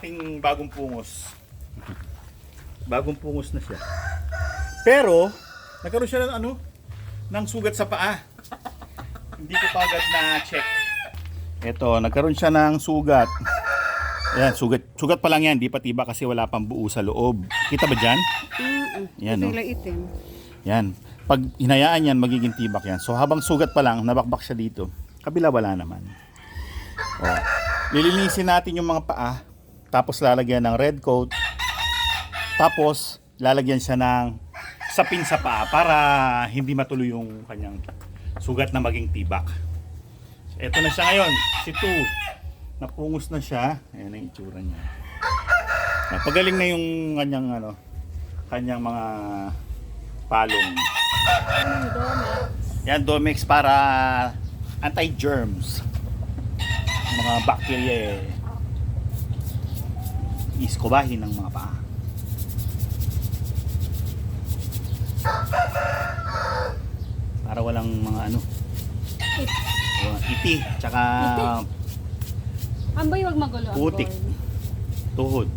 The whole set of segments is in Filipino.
aking bagong pungos. Bagong pungos na siya. Pero, nagkaroon siya ng ano, ng sugat sa paa. Hindi ko pa agad na check. Ito, nagkaroon siya ng sugat. Ayan, sugat. Sugat pa lang yan, di pa tiba kasi wala pang buo sa loob. Kita ba dyan? Mm-mm. Yan, no? yung itim. Yan. Pag hinayaan yan, magiging tibak yan. So habang sugat pa lang, nabakbak siya dito. Kabila wala naman. O, lilinisin natin yung mga paa. Tapos lalagyan ng red coat. Tapos lalagyan siya ng sapin sa paa para hindi matuloy yung kanyang sugat na maging tibak. Ito na siya ngayon, si Tu. Napungos na siya. Ayan ang itsura niya. Napagaling na yung kanyang ano, kanyang mga palong. Yan, Domex para anti-germs. Mga bacteria eh. Iskobahin ng mga paa. Para walang mga ano. iti, tsaka Amboy, wag magulo. Putik. Amboy. tuhod.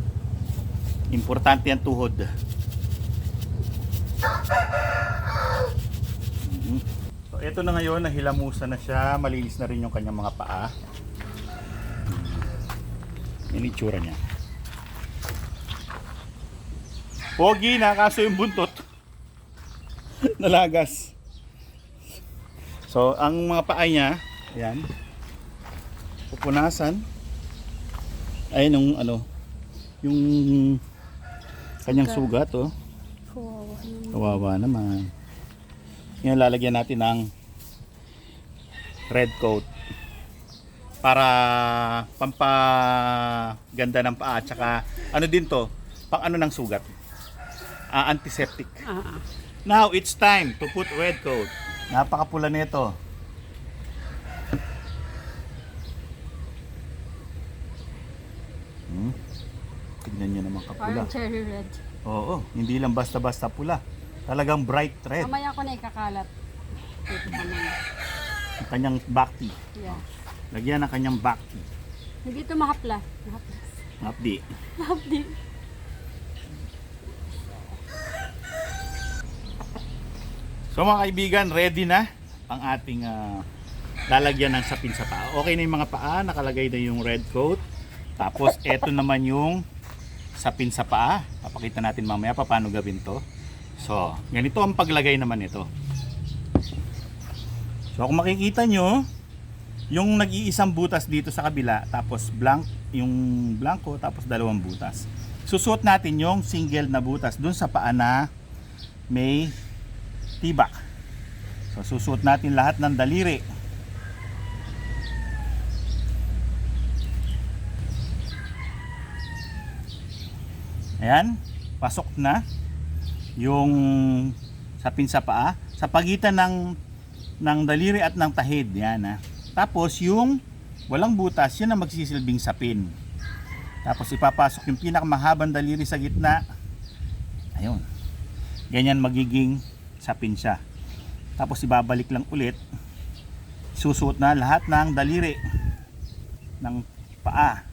Importante ang tuhod. Mhm. So, ito na ngayon, nahilamusan na siya. Malinis na rin yung kanyang mga paa. Yan itsura niya. Pogi, nakaso yung buntot. Nalagas. So, ang mga paa niya, yan. Pupunasan. Ay, nung ano, yung kanyang sugat, oh. Kawawa naman. Kawawa naman. Yan, lalagyan natin ng red coat para pampaganda ng paa at saka ano din to pang ano ng sugat Ah, antiseptic ah. now it's time to put red coat napakapula nito hmm. tignan nyo naman kapula Parang cherry red. Oo, hindi lang basta-basta pula. Talagang bright red. Mamaya ko na ikakalat. Ang kanyang bakti. Yeah. Lagyan ng kanyang bakti. Hindi ito mahapla. Mahapla. Hapdi. Mahapdi. So mga kaibigan, ready na ang ating ah, lalagyan ng sapin sa paa. Okay na yung mga paa, nakalagay na yung red coat. Tapos eto naman yung sapin sa paa. Papakita natin mamaya pa paano gawin to. So, ganito ang paglagay naman nito. So kung makikita nyo, yung nag-iisang butas dito sa kabila, tapos blank, yung blanco, tapos dalawang butas. Susuot natin yung single na butas dun sa paa na may tibak. So susuot natin lahat ng daliri. Ayan, pasok na yung sapin sa paa sa pagitan ng ng daliri at ng tahid yan ha. Tapos yung walang butas, yun ang magsisilbing sapin. Tapos ipapasok yung pinakamahabang daliri sa gitna. Ayun. Ganyan magiging sapin siya. Tapos ibabalik lang ulit. Susuot na lahat ng daliri ng paa.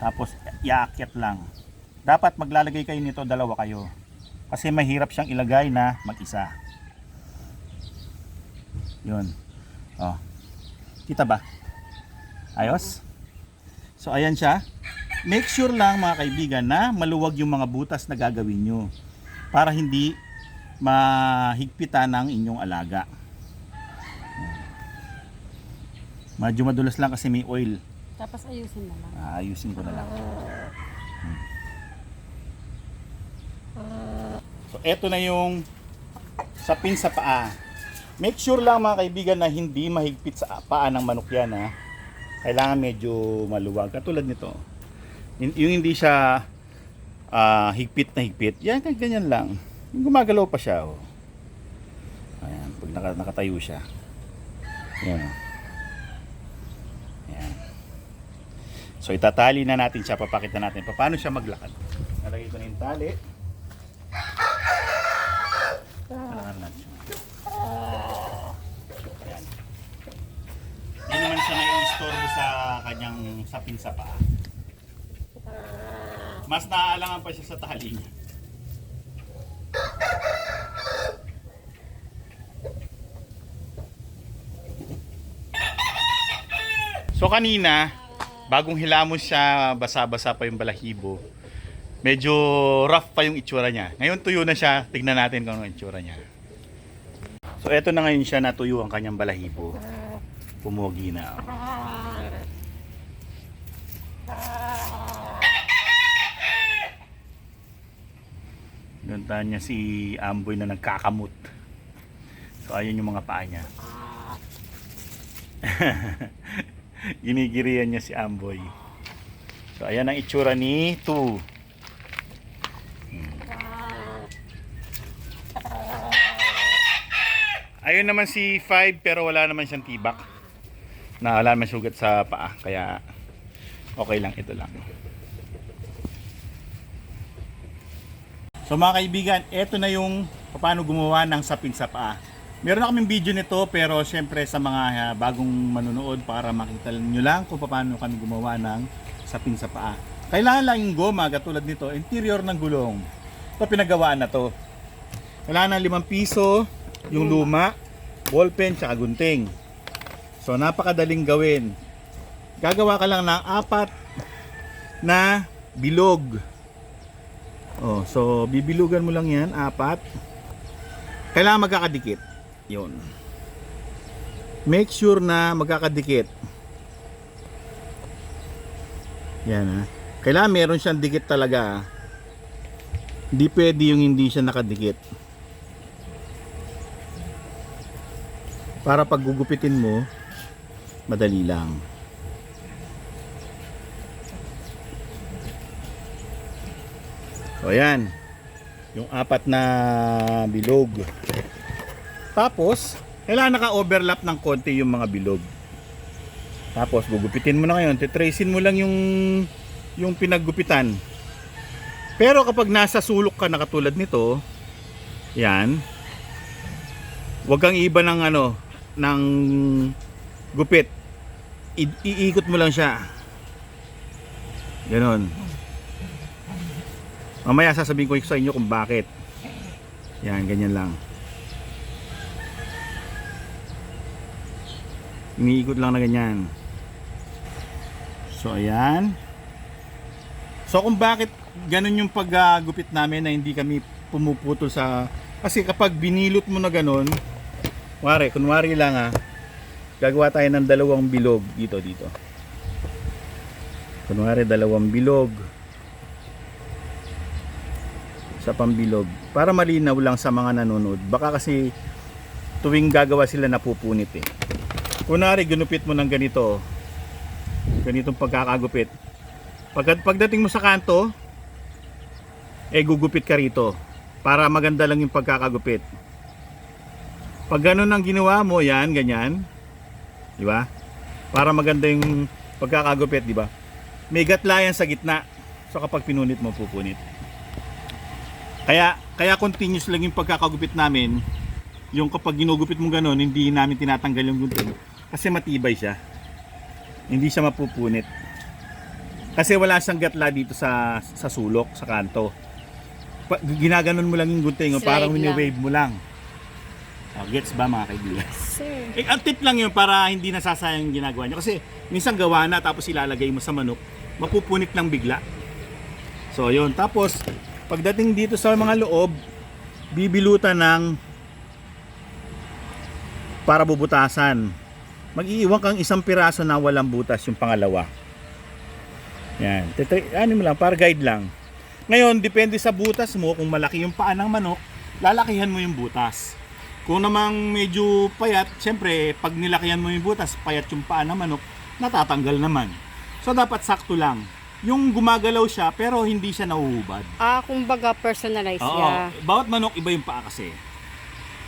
Tapos iaakyat lang. Dapat maglalagay kayo nito dalawa kayo. Kasi mahirap siyang ilagay na mag-isa. Yun. Oh. Kita ba? Ayos? So ayan siya. Make sure lang mga kaibigan na maluwag yung mga butas na gagawin nyo para hindi mahigpitan ng inyong alaga. Medyo madulas lang kasi may oil. Tapos ayusin na lang. Ayusin ko na lang. So eto na yung sapin sa paa. Make sure lang mga kaibigan na hindi mahigpit sa paa ng manok yan ha. Kailangan medyo maluwag. Katulad nito. Yung hindi siya ah, higpit na higpit. Yan, ganyan lang. Yung gumagalaw pa siya. Oh. Ayan, pag naka, nakatayo siya. Yan. oh. Ayan. So itatali na natin siya, papakita natin pa paano siya maglakad. Nalagay ko na yung tali. Alangan natin siya. Ayan. Hindi naman siya nai nakakaistorbo sa kanyang sapin sa paa. Mas naaalangan pa siya sa tahalingan. So kanina, bagong hilamos siya, basa-basa pa yung balahibo. Medyo rough pa yung itsura niya. Ngayon tuyo na siya, tignan natin kung ano itsura niya. So eto na ngayon siya natuyo ang kanyang balahibo. Pumugi na. Gantahan niya si Amboy na nagkakamot. So ayun yung mga paa niya. Ginigiriyan niya si Amboy. So ayan ang itsura ni 2. Ayun naman si 5 pero wala naman siyang tibak. Na wala naman sugat sa paa. Kaya okay lang ito lang. So mga kaibigan, ito na yung paano gumawa ng sapin sa paa. Meron na kaming video nito pero syempre sa mga ah, bagong manonood para makita nyo lang kung paano kami gumawa ng sapin sa paa. Kailangan lang yung goma katulad nito, interior ng gulong. Ito pinagawaan na to. Kailangan ng 5 piso, yung luma, ballpen, tsaka gunting. So napakadaling gawin. Gagawa ka lang ng apat na bilog. Oh, so bibilugan mo lang 'yan, apat. Kailangan magkakadikit. 'Yon. Make sure na magkakadikit. Yan ha. Kailangan meron siyang dikit talaga. Hindi pwede yung hindi siya nakadikit. Para pag gugupitin mo, madali lang. So ayan, yung apat na bilog. Tapos, kailangan naka-overlap ng konti yung mga bilog. Tapos gugupitin mo na ngayon, titracein mo lang yung yung pinaggupitan. Pero kapag nasa sulok ka na katulad nito, yan, wag kang iba ng ano, ng gupit. I- iikot mo lang siya. Ganon. Mamaya sasabihin ko sa inyo kung bakit. Yan, ganyan lang. Iniikot lang na ganyan. So, ayan. So, kung bakit ganun yung paggupit namin na hindi kami pumuputol sa... Kasi kapag binilot mo na ganun, kunwari, kunwari lang ah, gagawa tayo ng dalawang bilog dito, dito. Kunwari, dalawang bilog sa pambilog para malinaw lang sa mga nanonood. Baka kasi tuwing gagawa sila napupunit eh. Kunwari ginupit mo ng ganito ganitong pagkakagupit. Pag, pagdating mo sa kanto eh gugupit ka rito para maganda lang yung pagkakagupit. Pag ganun ang ginawa mo yan ganyan di ba? Para maganda yung pagkakagupit di ba? May gatlayan sa gitna. So kapag pinunit mo pupunit kaya kaya continuous lang yung pagkakagupit namin. Yung kapag ginugupit mo ganun, hindi namin tinatanggal yung gunting kasi matibay siya. Hindi siya mapupunit. Kasi wala siyang gatla dito sa sa sulok, sa kanto. Pa, ginaganon mo lang yung gunting, Slide parang wini-wave mo lang. Oh, gets ba mga kaibigan? Sir. Eh, ang tip lang yun para hindi nasasayang yung ginagawa nyo. Kasi minsan gawa na tapos ilalagay mo sa manok, mapupunit lang bigla. So yun, tapos pagdating dito sa mga loob, bibilutan ng para bubutasan. Mag-iiwan kang isang piraso na walang butas yung pangalawa. Yan. Ano mo lang, para guide lang. Ngayon, depende sa butas mo, kung malaki yung paa ng manok, lalakihan mo yung butas. Kung namang medyo payat, syempre, pag nilakihan mo yung butas, payat yung paa ng manok, natatanggal naman. So, dapat sakto lang. Yung gumagalaw siya, pero hindi siya nahuhubad. Ah, kumbaga personalize Oo. siya. Bawat manok, iba yung paa kasi.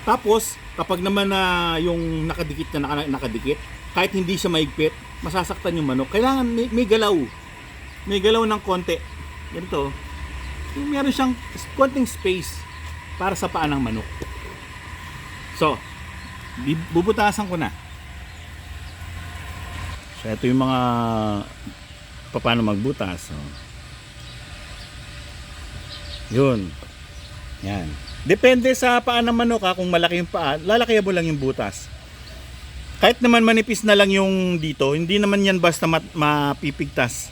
Tapos, kapag naman na yung nakadikit na naka- nakadikit, kahit hindi siya maigpit, masasaktan yung manok. Kailangan may, may galaw. May galaw ng konti. Ganito. Yung meron siyang konting space para sa paa ng manok. So, bubutasan ko na. So, ito yung mga paano magbutas. Oh. Yun. Yan. Depende sa paa ng manok ha, kung malaki yung paa, lalaki mo lang yung butas. Kahit naman manipis na lang yung dito, hindi naman yan basta mat- mapipigtas.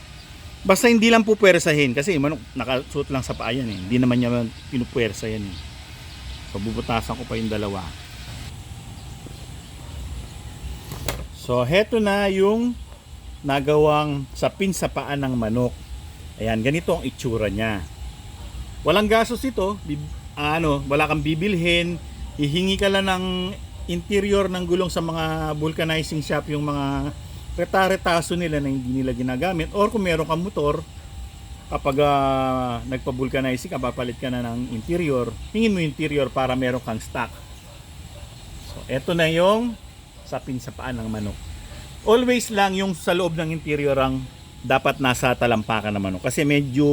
Basta hindi lang po puwersahin kasi manok nakasuot lang sa paa yan eh. Hindi naman niya pinupuwersa yan eh. So bubutasan ko pa yung dalawa. So heto na yung nagawang sapin sa paa ng manok. Ayan, ganito ang itsura niya. Walang gastos ito, bib- ano, wala kang bibilhin, hihingi ka lang ng interior ng gulong sa mga vulcanizing shop yung mga reta-retaso nila na hindi nila ginagamit or kung meron kang motor kapag ah, nagpa-vulcanizing ka, papalit ka na ng interior, hingin mo interior para meron kang stock. So, eto na yung sapin sa paa ng manok. Always lang yung sa loob ng interior ang dapat nasa talampakan ng manok kasi medyo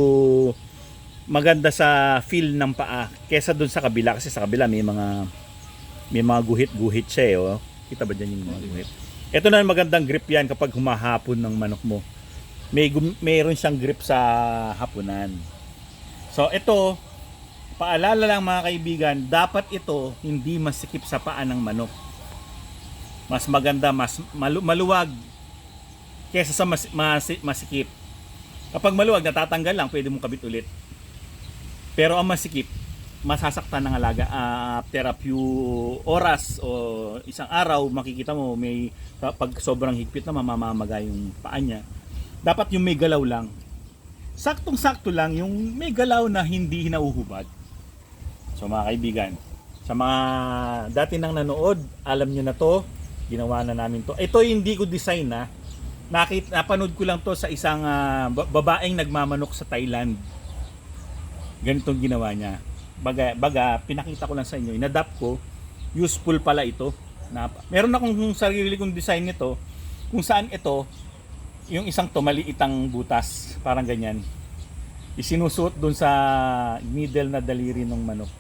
maganda sa feel ng paa kesa dun sa kabila kasi sa kabila may mga may mga guhit-guhit siya eh, oh. Kita ba dyan yung mga guhit? Ito na yung magandang grip yan kapag humahapon ng manok mo. May mayroon siyang grip sa hapunan. So ito, paalala lang mga kaibigan, dapat ito hindi masikip sa paa ng manok. Mas maganda, mas malu- maluwag kesa sa mas- masi- masikip. Kapag maluwag, natatanggal lang, pwede mong kabit ulit. Pero ang masikip, masasaktan ng alaga Ah, after a few oras o isang araw makikita mo may pag sobrang higpit na mamamaga yung paa niya dapat yung may galaw lang saktong sakto lang yung may galaw na hindi hinauhubad so mga kaibigan sa mga dati nang nanood alam nyo na to ginawa na namin to ito hindi ko design na nakita napanood ko lang to sa isang ba- babaeng nagmamanok sa Thailand ganitong ginawa niya baga, baga pinakita ko lang sa inyo, inadapt ko, useful pala ito. Na, meron akong sarili kong design nito, kung saan ito, yung isang to, maliitang butas, parang ganyan. Isinusuot dun sa middle na daliri ng manok.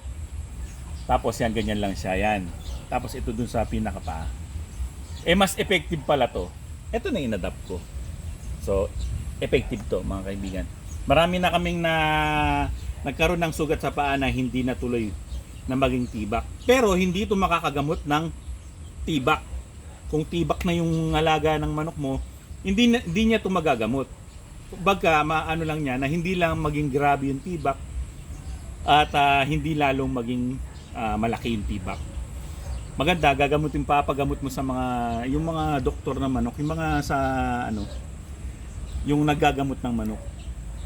Tapos yan, ganyan lang siya, yan. Tapos ito dun sa pinakapaa. Eh, mas effective pala to. Ito na inadapt ko. So, effective to, mga kaibigan. Marami na kaming na nagkaroon ng sugat sa paa na hindi natuloy na maging tibak. Pero hindi ito makakagamot ng tibak. Kung tibak na yung alaga ng manok mo, hindi, hindi niya ito magagamot. Bagka maano lang niya na hindi lang maging grabe yung tibak at ah, hindi lalong maging ah, malaki yung tibak. Maganda, gagamutin pa, pagamot mo sa mga, yung mga doktor ng manok, yung mga sa, ano, yung naggagamot ng manok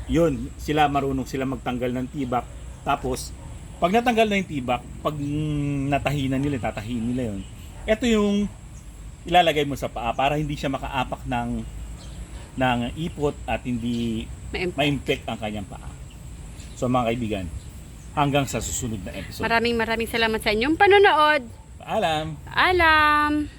yun, sila marunong sila magtanggal ng tibak. Tapos, pag natanggal na yung tibak, pag natahinan nila, tatahin nila yun. Ito yung ilalagay mo sa paa para hindi siya makaapak ng ng ipot at hindi Ma- ma-infect ang kanyang paa. So mga kaibigan, hanggang sa susunod na episode. Maraming maraming salamat sa inyong panonood. Paalam! Alam!